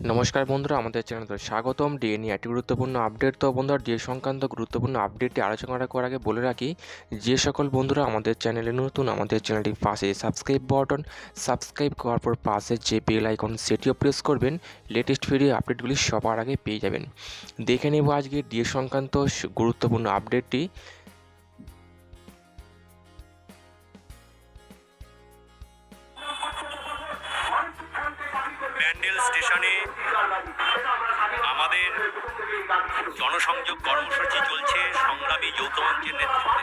নমস্কার বন্ধুরা, আমাদের চ্যানেলে স্বাগতম। ডিএ নিয়ে একটি গুরুত্বপূর্ণ আপডেট তো বন্ধুরা ডিএ সংক্রান্ত গুরুত্বপূর্ণ আপডেটটি আলোচনা করার আগে বলে রাখি, যে সকল বন্ধুরা আমাদের চ্যানেলে নতুন, আমাদের চ্যানেলটির পাশে সাবস্ক্রাইব বাটন সাবস্ক্রাইব করার পর পাশে যে বেল আইকন সেটিও প্রেস করবেন। লেটেস্ট ভিডিও আপডেটগুলি সবার আগে পেয়ে যাবেন। দেখে নেব আজকে ডিএ সংক্রান্ত গুরুত্বপূর্ণ আপডেটটি ব্যান্ডেল স্টেশনে আমাদের জনসংযোগ কর্মসূচি চলছে সংগ্রামী যৌথ মঞ্চের নেতৃত্বে।